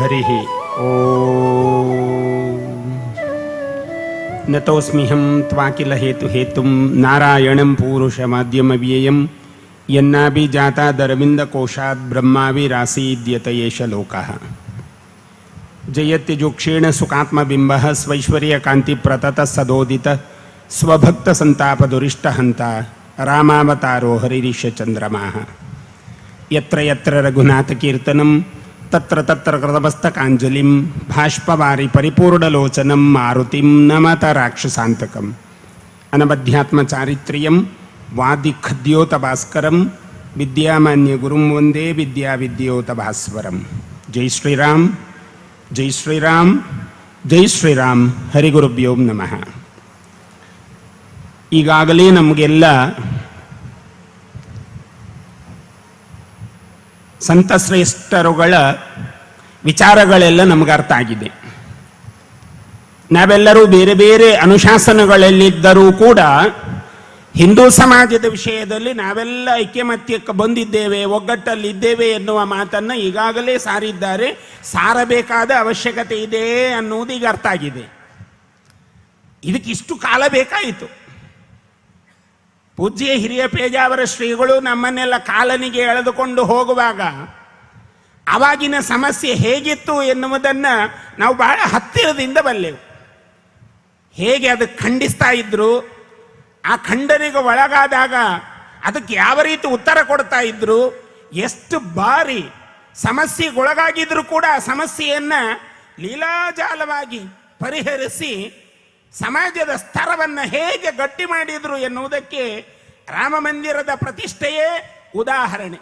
हरिः ॐ नतोऽस्म्यहं त्वाकिल हेतुहेतुं नारायणं पूरुषमाद्यमव्ययं यन्नाभिजातादरविन्दकोशात् ब्रह्माविरासीद्यत एष सुखात्मबिम्बः स्वैश्वर्यकान्तिप्रततः सदोदित। स्वभक्तसन्तापदुरिष्टहन्ता रामावतारो हरिरिषचन्द्रमाः यत्र यत्र रघुनाथकीर्तनं തത്ര തത്ര കൃതമസ്തകാഞ്ജലിം ഭാഷ്പവാരി പരിപൂർണലോചനം മാറുതിം നമത രാക്ഷസാന്തകം അനവധ്യാത്മചാരിത്ര്യം വാദിഖദ്യോതഭാസ്കരം വിദ്യാമാന്യ ഗുരും വന്ദേ വിദ്യാവിദ്യോത ഭാസ്വരം ജയ് ശ്രീരാം ജയ് ശ്രീരാം ജയ് ಶ್ರೀರಾಮ್ ഹരിഗുരുഭ്യോം നമ ഈഗാഗലേ നമുക്കെല്ലാം ಸಂತಶ್ರೇಷ್ಠರುಗಳ ವಿಚಾರಗಳೆಲ್ಲ ನಮಗೆ ಅರ್ಥ ಆಗಿದೆ. ನಾವೆಲ್ಲರೂ ಬೇರೆ ಬೇರೆ ಅನುಶಾಸನಗಳಲ್ಲಿದ್ದರೂ ಕೂಡ ಹಿಂದೂ ಸಮಾಜದ ವಿಷಯದಲ್ಲಿ ನಾವೆಲ್ಲ ಐಕ್ಯಮತ್ಯಕ್ಕೆ ಬಂದಿದ್ದೇವೆ, ಒಗ್ಗಟ್ಟಲ್ಲಿದ್ದೇವೆ ಎನ್ನುವ ಮಾತನ್ನು ಈಗಾಗಲೇ ಸಾರಿದ್ದಾರೆ. ಸಾರಬೇಕಾದ ಅವಶ್ಯಕತೆ ಇದೆ ಅನ್ನುವುದು ಈಗ ಅರ್ಥ ಆಗಿದೆ. ಇದಕ್ಕಿಷ್ಟು ಕಾಲ ಬೇಕಾಯಿತು. ಪೂಜ್ಯ ಹಿರಿಯ ಪೇಜಾವರ ಶ್ರೀಗಳು ನಮ್ಮನ್ನೆಲ್ಲ ಕಾಲನಿಗೆ ಎಳೆದುಕೊಂಡು ಹೋಗುವಾಗ ಅವಾಗಿನ ಸಮಸ್ಯೆ ಹೇಗಿತ್ತು ಎನ್ನುವುದನ್ನು ನಾವು ಬಹಳ ಹತ್ತಿರದಿಂದ ಬಲ್ಲೆವು. ಹೇಗೆ ಅದಕ್ಕೆ ಖಂಡಿಸ್ತಾ ಇದ್ರು, ಆ ಖಂಡನೆಗೆ ಒಳಗಾದಾಗ ಅದಕ್ಕೆ ಯಾವ ರೀತಿ ಉತ್ತರ ಕೊಡ್ತಾ ಇದ್ರು, ಎಷ್ಟು ಬಾರಿ ಸಮಸ್ಯೆಗೊಳಗಾಗಿದ್ರು ಕೂಡ ಆ ಸಮಸ್ಯೆಯನ್ನ ಲೀಲಾಜಾಲವಾಗಿ ಪರಿಹರಿಸಿ ಸಮಾಜದ ಸ್ತರವನ್ನು ಹೇಗೆ ಗಟ್ಟಿ ಮಾಡಿದರು ಎನ್ನುವುದಕ್ಕೆ ರಾಮ ಮಂದಿರದ ಪ್ರತಿಷ್ಠೆಯೇ ಉದಾಹರಣೆ.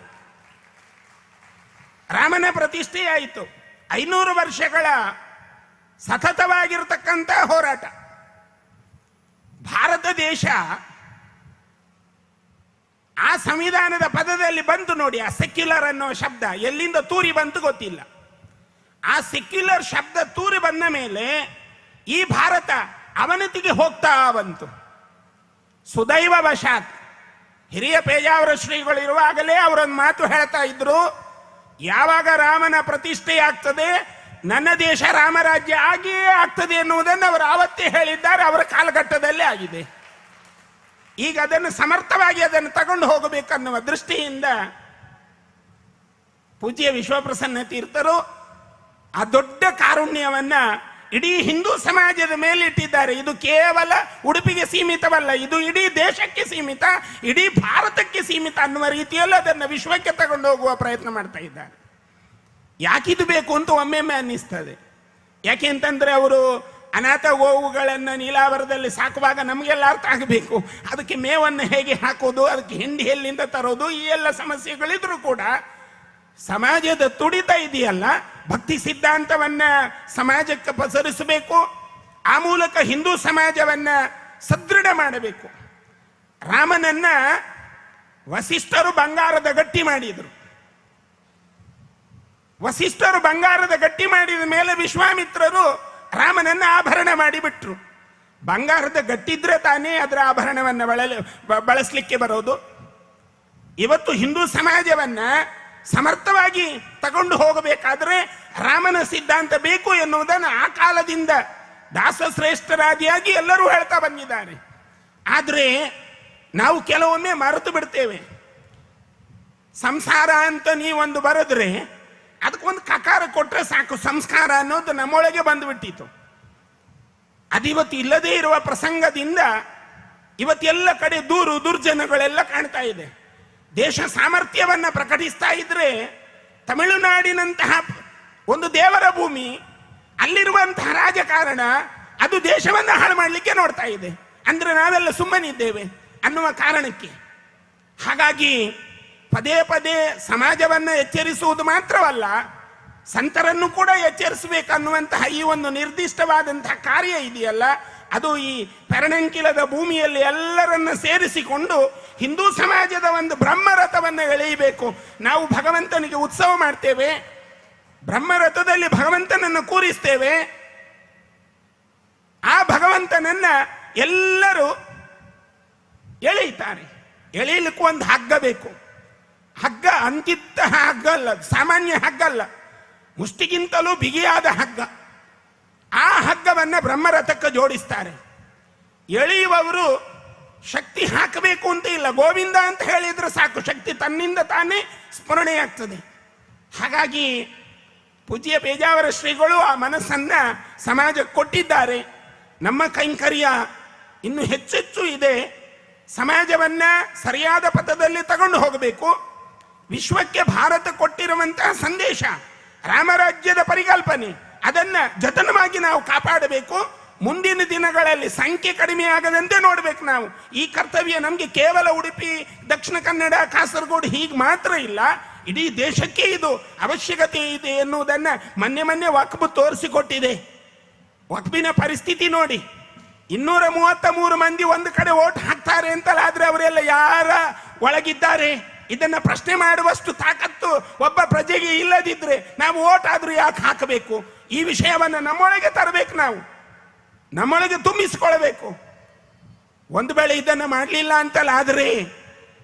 ರಾಮನ ಪ್ರತಿಷ್ಠೆಯಾಯಿತು ಐನೂರು ವರ್ಷಗಳ ಸತತವಾಗಿರತಕ್ಕಂಥ ಹೋರಾಟ. ಭಾರತ ದೇಶ ಆ ಸಂವಿಧಾನದ ಪದದಲ್ಲಿ ಬಂತು ನೋಡಿ, ಆ ಸೆಕ್ಯುಲರ್ ಅನ್ನೋ ಶಬ್ದ ಎಲ್ಲಿಂದ ತೂರಿ ಬಂತು ಗೊತ್ತಿಲ್ಲ. ಆ ಸೆಕ್ಯುಲರ್ ಶಬ್ದ ತೂರಿ ಬಂದ ಮೇಲೆ ಈ ಭಾರತ ಅವನತಿಗೆ ಹೋಗ್ತಾ ಬಂತು. ಸುದೈವ ವಶಾತ್. ಹಿರಿಯ ಪೇಜಾವರ ಶ್ರೀಗಳು ಇರುವಾಗಲೇ ಅವರೊಂದು ಮಾತು ಹೇಳ್ತಾ ಇದ್ರು, ಯಾವಾಗ ರಾಮನ ಪ್ರತಿಷ್ಠೆ ಆಗ್ತದೆ, ನನ್ನ ದೇಶ ರಾಮರಾಜ್ಯ ಆಗಿಯೇ ಆಗ್ತದೆ ಎನ್ನುವುದನ್ನು ಅವರು ಆವತ್ತೇ ಹೇಳಿದ್ದಾರೆ, ಅವರ ಕಾಲಘಟ್ಟದಲ್ಲೇ ಆಗಿದೆ. ಈಗ ಅದನ್ನು ಸಮರ್ಥವಾಗಿ ಅದನ್ನು ತಗೊಂಡು ಹೋಗಬೇಕನ್ನುವ ದೃಷ್ಟಿಯಿಂದ ಪೂಜ್ಯ ವಿಶ್ವಪ್ರಸನ್ನ ತೀರ್ಥರು ಆ ದೊಡ್ಡ ಕಾರುಣ್ಯವನ್ನ ಇಡೀ ಹಿಂದೂ ಸಮಾಜದ ಮೇಲೆ ಇಟ್ಟಿದ್ದಾರೆ ಇದು ಕೇವಲ ಉಡುಪಿಗೆ ಸೀಮಿತವಲ್ಲ, ಇದು ಇಡೀ ದೇಶಕ್ಕೆ ಸೀಮಿತ, ಇಡೀ ಭಾರತಕ್ಕೆ ಸೀಮಿತ ಅನ್ನುವ ರೀತಿಯಲ್ಲಿ ಅದನ್ನು ವಿಶ್ವಕ್ಕೆ ತಗೊಂಡು ಹೋಗುವ ಪ್ರಯತ್ನ ಮಾಡ್ತಾ ಇದ್ದಾರೆ. ಯಾಕಿದು ಬೇಕು ಅಂತ ಒಮ್ಮೆಮ್ಮೆ ಅನ್ನಿಸ್ತದೆ. ಯಾಕೆ ಅಂತಂದ್ರೆ ಅವರು ಅನಾಥ ಗೋವುಗಳನ್ನು ನೀಲಾವರದಲ್ಲಿ ಸಾಕುವಾಗ ನಮಗೆಲ್ಲ ಅರ್ಥ ಆಗಬೇಕು. ಅದಕ್ಕೆ ಮೇವನ್ನು ಹೇಗೆ ಹಾಕೋದು, ಅದಕ್ಕೆ ಹಿಂಡಿ ಎಲ್ಲಿಂದ ತರೋದು, ಈ ಎಲ್ಲ ಸಮಸ್ಯೆಗಳಿದ್ರು ಕೂಡ ಸಮಾಜದ ತುಡಿತ ಇದೆಯಲ್ಲ, ಭಕ್ತಿ ಸಿದ್ಧಾಂತವನ್ನ ಸಮಾಜಕ್ಕೆ ಪಸರಿಸಬೇಕು, ಆ ಮೂಲಕ ಹಿಂದೂ ಸಮಾಜವನ್ನ ಸದೃಢ ಮಾಡಬೇಕು. ರಾಮನನ್ನ ವಸಿಷ್ಠರು ಬಂಗಾರದ ಗಟ್ಟಿ ಮಾಡಿದರು. ವಸಿಷ್ಠರು ಬಂಗಾರದ ಗಟ್ಟಿ ಮಾಡಿದ ಮೇಲೆ ವಿಶ್ವಾಮಿತ್ರರು ರಾಮನನ್ನ ಆಭರಣ ಮಾಡಿಬಿಟ್ರು. ಬಂಗಾರದ ಗಟ್ಟಿದ್ರೆ ತಾನೇ ಅದರ ಆಭರಣವನ್ನ ಬಳಸಲಿಕ್ಕೆ ಬರೋದು. ಇವತ್ತು ಹಿಂದೂ ಸಮಾಜವನ್ನ ಸಮರ್ಥವಾಗಿ ತಗೊಂಡು ಹೋಗಬೇಕಾದ್ರೆ ರಾಮನ ಸಿದ್ಧಾಂತ ಬೇಕು ಎನ್ನುವುದನ್ನು ಆ ಕಾಲದಿಂದ ದಾಸಶ್ರೇಷ್ಠರಾದಿಯಾಗಿ ಎಲ್ಲರೂ ಹೇಳ್ತಾ ಬಂದಿದ್ದಾರೆ. ಆದರೆ ನಾವು ಕೆಲವೊಮ್ಮೆ ಮರೆತು ಬಿಡ್ತೇವೆ. ಸಂಸಾರ ಅಂತ ನೀವೊಂದು ಬರೆದ್ರೆ ಅದಕ್ಕೊಂದು ಕಕಾರ ಕೊಟ್ಟರೆ ಸಾಕು, ಸಂಸ್ಕಾರ ಅನ್ನೋದು ನಮ್ಮೊಳಗೆ ಬಂದುಬಿಟ್ಟಿತ್ತು. ಅದಿವತ್ತು ಇಲ್ಲದೇ ಇರುವ ಪ್ರಸಂಗದಿಂದ ಇವತ್ತೆಲ್ಲ ಕಡೆ ದೂರು, ದುರ್ಜನಗಳೆಲ್ಲ ಕಾಣ್ತಾ ಇದೆ. ದೇಶ ಸಾಮರ್ಥ್ಯವನ್ನು ಪ್ರಕಟಿಸ್ತಾ ಇದ್ರೆ ತಮಿಳುನಾಡಿನಂತಹ ಒಂದು ದೇವರ ಭೂಮಿ, ಅಲ್ಲಿರುವಂತಹ ರಾಜಕಾರಣ, ಅದು ದೇಶವನ್ನು ಹಾಳು ಮಾಡಲಿಕ್ಕೆ ನೋಡ್ತಾ ಇದೆ. ಅಂದ್ರೆ ನಾವೆಲ್ಲ ಸುಮ್ಮನಿದ್ದೇವೆ ಅನ್ನುವ ಕಾರಣಕ್ಕೆ. ಹಾಗಾಗಿ ಪದೇ ಪದೇ ಸಮಾಜವನ್ನು ಎಚ್ಚರಿಸುವುದು ಮಾತ್ರವಲ್ಲ, ಸಂತರನ್ನು ಕೂಡ ಎಚ್ಚರಿಸಬೇಕನ್ನುವಂತಹ ಈ ಒಂದು ನಿರ್ದಿಷ್ಟವಾದಂತಹ ಕಾರ್ಯ ಇದೆಯಲ್ಲ ಅದು ಈ ಪೆರಣಂಕಿಲದ ಭೂಮಿಯಲ್ಲಿ ಎಲ್ಲರನ್ನ ಸೇರಿಸಿಕೊಂಡು ಹಿಂದೂ ಸಮಾಜದ ಒಂದು ಬ್ರಹ್ಮರಥವನ್ನು ಎಳೆಯಬೇಕು. ನಾವು ಭಗವಂತನಿಗೆ ಉತ್ಸವ ಮಾಡ್ತೇವೆ. ಬ್ರಹ್ಮರಥದಲ್ಲಿ ಭಗವಂತನನ್ನು ಕೂರಿಸ್ತೇವೆ. ಆ ಭಗವಂತನನ್ನ ಎಲ್ಲರೂ ಎಳೆಯುತ್ತಾರೆ. ಎಳೆಯಲಿಕ್ಕೂ ಒಂದು ಹಗ್ಗ ಬೇಕು. ಹಗ್ಗ ಅಂತಿದ್ದ ಹಗ್ಗ ಅಲ್ಲ, ಸಾಮಾನ್ಯ ಹಗ್ಗ ಅಲ್ಲ. ಮುಷ್ಟಿಗಿಂತಲೂ ಬಿಗಿಯಾದ ಹಗ್ಗ. ಆ ಹಗ್ಗವನ್ನು ಬ್ರಹ್ಮರಥಕ್ಕೆ ಜೋಡಿಸ್ತಾರೆ. ಎಳೆಯುವವರು ಶಕ್ತಿ ಹಾಕಬೇಕು ಅಂತ ಇಲ್ಲ. ಗೋವಿಂದ ಅಂತ ಹೇಳಿದ್ರೆ ಸಾಕು. ಶಕ್ತಿ ತನ್ನಿಂದ ತಾನೇ ಸ್ಮರಣೆಯಾಗ್ತದೆ. ಹಾಗಾಗಿ ಪೂಜ್ಯ ಪೇಜಾವರ ಶ್ರೀಗಳು ಆ ಮನಸ್ಸನ್ನ ಸಮಾಜಕ್ಕೆ ಕೊಟ್ಟಿದ್ದಾರೆ. ನಮ್ಮ ಕೈಂಕರ್ಯ ಇನ್ನು ಹೆಚ್ಚೆಚ್ಚು ಇದೆ. ಸಮಾಜವನ್ನ ಸರಿಯಾದ ಪಥದಲ್ಲಿ ತಗೊಂಡು ಹೋಗಬೇಕು. ವಿಶ್ವಕ್ಕೆ ಭಾರತ ಕೊಟ್ಟಿರುವಂತಹ ಸಂದೇಶ, ರಾಮರಾಜ್ಯದ ಪರಿಕಲ್ಪನೆ. ಅದನ್ನ ಜತನವಾಗಿ ನಾವು ಕಾಪಾಡಬೇಕು. ಮುಂದಿನ ದಿನಗಳಲ್ಲಿ ಸಂಖ್ಯೆ ಕಡಿಮೆ ಆಗದಂತೆ ನೋಡಬೇಕು ನಾವು. ಈ ಕರ್ತವ್ಯ ನಮಗೆ ಕೇವಲ ಉಡುಪಿ, ದಕ್ಷಿಣ ಕನ್ನಡ, ಕಾಸರಗೋಡು ಹೀಗೆ ಮಾತ್ರ ಇಲ್ಲ. ಇಡೀ ದೇಶಕ್ಕೆ ಇದು ಅವಶ್ಯಕತೆ ಇದೆ ಎನ್ನುವುದನ್ನು ಮೊನ್ನೆ ಮೊನ್ನೆ ವಕ್ಬ್ ತೋರಿಸಿಕೊಟ್ಟಿದೆ. ವಕ್ಬಿನ ಪರಿಸ್ಥಿತಿ ನೋಡಿ. ಇನ್ನೂರ ಮೂವತ್ತ ಮೂರು ಮಂದಿ ಒಂದು ಕಡೆ ಓಟ್ ಹಾಕ್ತಾರೆ ಅಂತಲಾದ್ರೆ ಅವರೆಲ್ಲ ಯಾರ ಒಳಗಿದ್ದಾರೆ? ಇದನ್ನು ಪ್ರಶ್ನೆ ಮಾಡುವಷ್ಟು ತಾಕತ್ತು ಒಬ್ಬ ಪ್ರಜೆಗೆ ಇಲ್ಲದಿದ್ದರೆ ನಾವು ಓಟ್ ಆದ್ರೂ ಯಾಕೆ ಹಾಕಬೇಕು? ಈ ವಿಷಯವನ್ನು ನಮ್ಮೊಳಗೆ ತರಬೇಕು ನಾವು. ನಮ್ಮೊಳಗೆ ತುಂಬಿಸಿಕೊಳ್ಬೇಕು ಒಂದು ವೇಳೆ ಇದನ್ನು ಮಾಡಲಿಲ್ಲ ಅಂತಲಾದ್ರೆ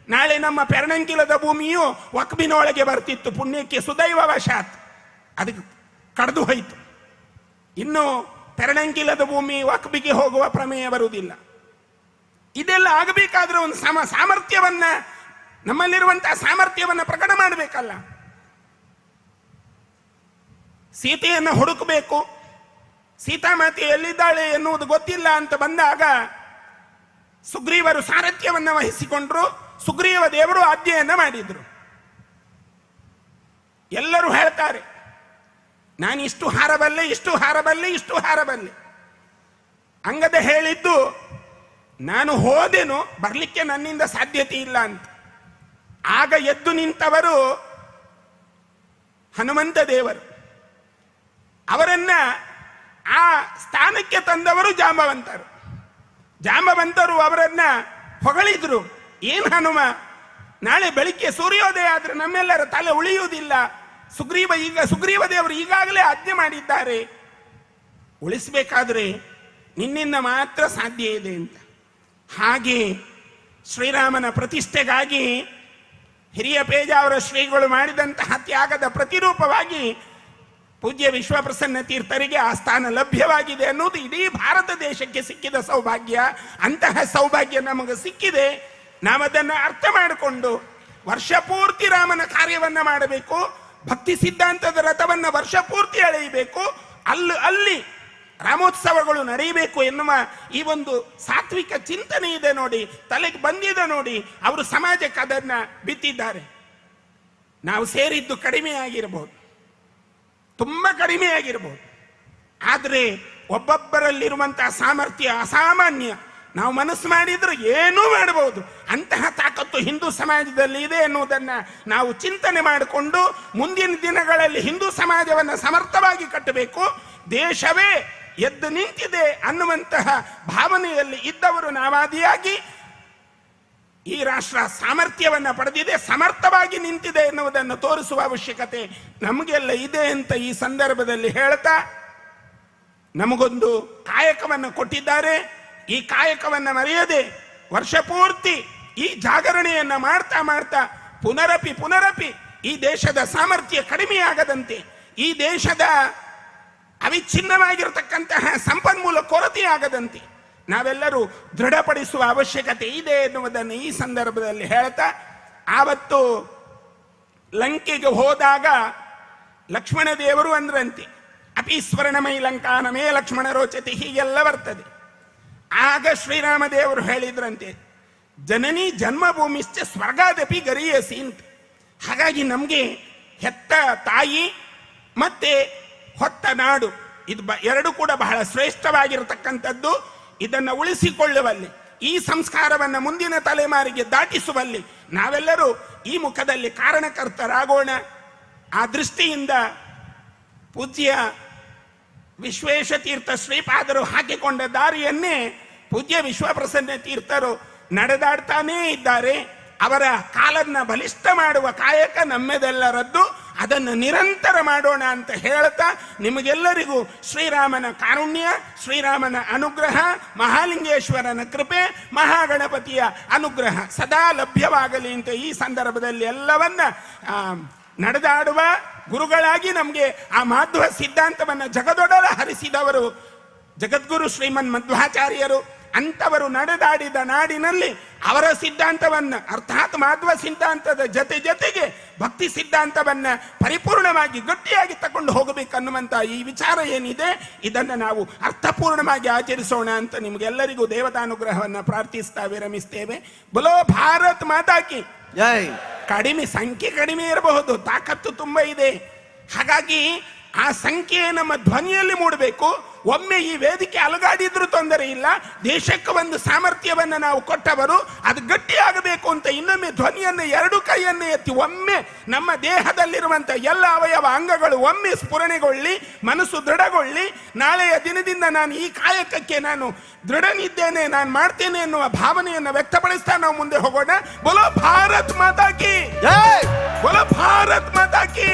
ನಾಳೆ ನಮ್ಮ ಪೆರಣಂಕಿಲದ ಭೂಮಿಯು ವಕ್ಬಿನೊಳಗೆ ಬರ್ತಿತ್ತು, ಪುಣ್ಯಕ್ಕೆ ಸುದೈವ ವಶಾತ್. ಅದಕ್ಕೆ ಕಡ್ದು ಹೋಯಿತು. ಇನ್ನು ಪೆರಣಂಕಿಲದ ಭೂಮಿ ವಕ್ಬಿಗೆ ಹೋಗುವ ಪ್ರಮೇಯ ಬರುವುದಿಲ್ಲ. ಇದೆಲ್ಲ ಆಗಬೇಕಾದ್ರೆ ಒಂದು ಸಮ ಸಾಮರ್ಥ್ಯವನ್ನ, ನಮ್ಮಲ್ಲಿರುವಂತಹ ಸಾಮರ್ಥ್ಯವನ್ನು ಪ್ರಕಟ ಮಾಡಬೇಕಲ್ಲ. ಸೀತೆಯನ್ನ ಹುಡುಕಬೇಕು. ಸೀತಾಮಾತೆ ಎಲ್ಲಿದ್ದಾಳೆ ಎನ್ನುವುದು ಗೊತ್ತಿಲ್ಲ ಅಂತ ಬಂದಾಗ ಸುಗ್ರೀವರು ಸಾರಥ್ಯವನ್ನು ವಹಿಸಿಕೊಂಡ್ರು. ಸುಗ್ರೀವ ದೇವರು ಅಧ್ಯಯನ ಮಾಡಿದ್ರು. ಎಲ್ಲರೂ ಹೇಳ್ತಾರೆ, ನಾನು ಇಷ್ಟು ಹಾರಬಲ್ಲೆ ಇಷ್ಟು ಹಾರಬಲ್ಲೆ ಇಷ್ಟು ಹಾರಬಲ್ಲೆ. ಅಂಗದ ಹೇಳಿದ್ದು, ನಾನು ಹೋದೆನು, ಬರಲಿಕ್ಕೆ ನನ್ನಿಂದ ಸಾಧ್ಯತೆ ಇಲ್ಲ ಅಂತ. ಆಗ ಎದ್ದು ನಿಂತವರು ಹನುಮಂತ ದೇವರು. ಅವರನ್ನ ಆ ಸ್ಥಾನಕ್ಕೆ ತಂದವರು ಜಾಂಬವಂತರು. ಜಾಂಬವಂತರು ಅವರನ್ನ ಹೊಗಳಿದ್ರು. ಏನ್ ಹನುಮ? ನಾಳೆ ಬೆಳಿಗ್ಗೆ ಸೂರ್ಯೋದಯ ಆದ್ರೆ ನಮ್ಮೆಲ್ಲರ ತಲೆ ಉಳಿಯುವುದಿಲ್ಲ. ಸುಗ್ರೀವ ಈಗ, ಸುಗ್ರೀವ ದೇವರು ಈಗಾಗಲೇ ಆಜ್ಞೆ ಮಾಡಿದ್ದಾರೆ. ಉಳಿಸಬೇಕಾದ್ರೆ ನಿನ್ನಿಂದ ಮಾತ್ರ ಸಾಧ್ಯ ಇದೆ ಅಂತ. ಹಾಗೆ ಶ್ರೀರಾಮನ ಪ್ರತಿಷ್ಠೆಗಾಗಿ ಹಿರಿಯ ಪೇಜಾವರ ಶ್ರೀಗಳು ಮಾಡಿದಂತಹ ತ್ಯಾಗದ ಪ್ರತಿರೂಪವಾಗಿ ಪೂಜ್ಯ ವಿಶ್ವಪ್ರಸನ್ನ ತೀರ್ಥರಿಗೆ ಆ ಸ್ಥಾನ ಲಭ್ಯವಾಗಿದೆ ಅನ್ನೋದು ಇಡೀ ಭಾರತ ದೇಶಕ್ಕೆ ಸಿಕ್ಕಿದ ಸೌಭಾಗ್ಯ. ಅಂತಹ ಸೌಭಾಗ್ಯ ನಮಗೆ ಸಿಕ್ಕಿದೆ. ನಾವದನ್ನು ಅರ್ಥ ಮಾಡಿಕೊಂಡು ವರ್ಷ ಪೂರ್ತಿ ರಾಮನ ಕಾರ್ಯವನ್ನ ಮಾಡಬೇಕು. ಭಕ್ತಿ ಸಿದ್ಧಾಂತದ ರಥವನ್ನು ವರ್ಷ ಪೂರ್ತಿ ಅಳೆಯಬೇಕು. ಅಲ್ಲಿ ಅಲ್ಲಿ ರಾಮೋತ್ಸವಗಳು ನಡೆಯಬೇಕು ಎನ್ನುವ ಈ ಒಂದು ಸಾತ್ವಿಕ ಚಿಂತನೆ ಇದೆ ನೋಡಿ. ತಲೆಗೆ ಬಂದಿದೆ ನೋಡಿ. ಅವರು ಸಮಾಜಕ್ಕೆ ಅದನ್ನು ಬಿತ್ತಿದ್ದಾರೆ. ನಾವು ಸೇರಿದ್ದು ಕಡಿಮೆ ಆಗಿರಬಹುದು ತುಂಬ ಕಡಿಮೆಯಾಗಿರ್ಬೋದು ಆದರೆ ಒಬ್ಬೊಬ್ಬರಲ್ಲಿರುವಂತಹ ಸಾಮರ್ಥ್ಯ ಅಸಾಮಾನ್ಯ. ನಾವು ಮನಸ್ಸು ಮಾಡಿದ್ರೆ ಏನೂ ಮಾಡಬಹುದು. ಅಂತಹ ತಾಕತ್ತು ಹಿಂದೂ ಸಮಾಜದಲ್ಲಿ ಇದೆ ಎನ್ನುವುದನ್ನ ನಾವು ಚಿಂತನೆ ಮಾಡಿಕೊಂಡು ಮುಂದಿನ ದಿನಗಳಲ್ಲಿ ಹಿಂದೂ ಸಮಾಜವನ್ನು ಸಮರ್ಥವಾಗಿ ಕಟ್ಟಬೇಕು. ದೇಶವೇ ಎದ್ದು ನಿಂತಿದೆ ಅನ್ನುವಂತಹ ಭಾವನೆಯಲ್ಲಿ ಇದ್ದವರು ನಾವಾದಿಯಾಗಿ ಈ ರಾಷ್ಟ್ರ ಸಾಮರ್ಥ್ಯವನ್ನು ಪಡೆದಿದೆ, ಸಮರ್ಥವಾಗಿ ನಿಂತಿದೆ ಎನ್ನುವುದನ್ನು ತೋರಿಸುವ ಅವಶ್ಯಕತೆ ನಮಗೆಲ್ಲ ಇದೆ ಅಂತ ಈ ಸಂದರ್ಭದಲ್ಲಿ ಹೇಳ್ತಾ, ನಮಗೊಂದು ಕಾಯಕವನ್ನು ಕೊಟ್ಟಿದ್ದಾರೆ. ಈ ಕಾಯಕವನ್ನು ಮರೆಯದೆ ವರ್ಷ ಪೂರ್ತಿ ಈ ಜಾಗರಣೆಯನ್ನು ಮಾಡ್ತಾ ಮಾಡ್ತಾ ಪುನರಪಿ ಪುನರಪಿ ಈ ದೇಶದ ಸಾಮರ್ಥ್ಯ ಕಡಿಮೆಯಾಗದಂತೆ ಈ ದೇಶದ ಅವಿಚ್ಛಿನ್ನವಾಗಿರತಕ್ಕಂತಹ ಸಂಪನ್ಮೂಲ ಕೊರತೆಯಾಗದಂತೆ ನಾವೆಲ್ಲರೂ ದೃಢಪಡಿಸುವ ಅವಶ್ಯಕತೆ ಇದೆ ಎನ್ನುವುದನ್ನು ಈ ಸಂದರ್ಭದಲ್ಲಿ ಹೇಳ್ತಾ, ಆವತ್ತು ಲಂಕೆಗೆ ಹೋದಾಗ ಲಕ್ಷ್ಮಣ ದೇವರು ಅಂದ್ರಂತೆ ಅಪೀಸ್ವರ್ಣಮೈ ಲಂಕಾನಮೇ ಲಕ್ಷ್ಮಣ ರೋಚತೆ, ಹೀಗೆಲ್ಲ ಬರ್ತದೆ. ಆಗ ಶ್ರೀರಾಮ ದೇವರು ಹೇಳಿದ್ರಂತೆ, ಜನನಿ ಜನ್ಮಭೂಮಿಶ್ಚ ಸ್ವರ್ಗಾದಪಿ ಗರಿಯಸಿ ಅಂತ. ಹಾಗಾಗಿ ನಮಗೆ ಹೆತ್ತ ತಾಯಿ ಮತ್ತೆ ಹೊತ್ತ ನಾಡು, ಇದು ಎರಡು ಕೂಡ ಬಹಳ ಶ್ರೇಷ್ಠವಾಗಿರತಕ್ಕಂಥದ್ದು. ಇದನ್ನು ಉಳಿಸಿಕೊಳ್ಳುವಲ್ಲಿ, ಈ ಸಂಸ್ಕಾರವನ್ನು ಮುಂದಿನ ತಲೆಮಾರಿಗೆ ದಾಟಿಸುವಲ್ಲಿ ನಾವೆಲ್ಲರೂ ಈ ಮುಖದಲ್ಲಿ ಕಾರಣಕರ್ತರಾಗೋಣ. ಆ ದೃಷ್ಟಿಯಿಂದ ಪೂಜ್ಯ ವಿಶ್ವೇಶತೀರ್ಥ ಶ್ರೀಪಾದರು ಹಾಕಿಕೊಂಡ ದಾರಿಯನ್ನೇ ಪೂಜ್ಯ ವಿಶ್ವಪ್ರಸನ್ನ ತೀರ್ಥರು ನಡೆದಾಡ್ತಾನೇ ಇದ್ದಾರೆ. ಅವರ ಕಾಲನ್ನ ಬಲಿಷ್ಠ ಮಾಡುವ ಕಾಯಕ ನಮ್ಮೆದೆಲ್ಲರದ್ದು. ಅದನ್ನು ನಿರಂತರ ಮಾಡೋಣ ಅಂತ ಹೇಳ್ತಾ ನಿಮಗೆಲ್ಲರಿಗೂ ಶ್ರೀರಾಮನ ಕಾರುಣ್ಯ, ಶ್ರೀರಾಮನ ಅನುಗ್ರಹ, ಮಹಾಲಿಂಗೇಶ್ವರನ ಕೃಪೆ, ಮಹಾಗಣಪತಿಯ ಅನುಗ್ರಹ ಸದಾ ಲಭ್ಯವಾಗಲಿ ಅಂತ ಈ ಸಂದರ್ಭದಲ್ಲಿ ಎಲ್ಲವನ್ನ ನಡೆದಾಡುವ ಗುರುಗಳಾಗಿ ನಮಗೆ ಆ ಮಾಧ್ವ ಸಿದ್ಧಾಂತವನ್ನು ಜಗದೊಡಲ ಹರಿಸಿದವರು ಜಗದ್ಗುರು ಶ್ರೀಮನ್ ಮಧ್ವಾಚಾರ್ಯರು. ಅಂತವರು ನಡೆದಾಡಿದ ನಾಡಿನಲ್ಲಿ ಅವರ ಸಿದ್ಧಾಂತವನ್ನ ಅರ್ಥಾತ್ ಮಾಧ್ವ ಸಿದ್ಧಾಂತದ ಜೊತೆ ಜೊತೆಗೆ ಭಕ್ತಿ ಸಿದ್ಧಾಂತವನ್ನ ಪರಿಪೂರ್ಣವಾಗಿ ಗಟ್ಟಿಯಾಗಿ ತಗೊಂಡು ಹೋಗಬೇಕನ್ನುವಂತಹ ಈ ವಿಚಾರ ಏನಿದೆ ಇದನ್ನು ನಾವು ಅರ್ಥಪೂರ್ಣವಾಗಿ ಆಚರಿಸೋಣ ಅಂತ ನಿಮಗೆಲ್ಲರಿಗೂ ದೇವತಾನುಗ್ರಹವನ್ನು ಪ್ರಾರ್ಥಿಸ್ತಾ ವಿರಮಿಸ್ತೇವೆ. ಬಲೋ ಭಾರತ್ ಮಾತಾಕಿ. ಜೈ ಕಡಿಮೆ ಸಂಖ್ಯೆ ಕಡಿಮೆ ಇರಬಹುದು ತಾಕತ್ತು ತುಂಬಾ ಇದೆ. ಹಾಗಾಗಿ ಆ ಸಂಖ್ಯೆ ನಮ್ಮ ಧ್ವನಿಯಲ್ಲಿ ಮೂಡಬೇಕು. ಒಮ್ಮೆ ಈ ವೇದಿಕೆ ಅಲುಗಾಡಿದ್ರೂ ತೊಂದರೆ ಇಲ್ಲ. ದೇಶಕ್ಕೆ ಒಂದು ಸಾಮರ್ಥ್ಯವನ್ನು ನಾವು ಕೊಟ್ಟವರು ಅದು ಗಟ್ಟಿಯಾಗಬೇಕು ಅಂತ ಇನ್ನೊಮ್ಮೆ ಧ್ವನಿಯನ್ನು ಎರಡು ಕೈಯನ್ನು ಎತ್ತಿ ಒಮ್ಮೆ ನಮ್ಮ ದೇಹದಲ್ಲಿರುವಂಥ ಎಲ್ಲ ಅವಯವ ಅಂಗಗಳು ಒಮ್ಮೆ ಸ್ಫುರಣೆಗೊಳ್ಳಿ ಮನಸ್ಸು ದೃಢಗೊಳ್ಳಿ. ನಾಳೆಯ ದಿನದಿಂದ ನಾನು ಈ ಕಾಯಕಕ್ಕೆ ನಾನು ದೃಢನಿದ್ದೇನೆ ನಾನು ಮಾಡ್ತೇನೆ ಎನ್ನುವ ಭಾವನೆಯನ್ನು ವ್ಯಕ್ತಪಡಿಸ್ತಾ ನಾವು ಮುಂದೆ ಹೋಗೋಣ. ಬೋಲೋ ಭಾರತ್ ಮಾತಾಕಿ ಬೋಲೋ ಭಾರತ್ ಮಾತಾಕಿ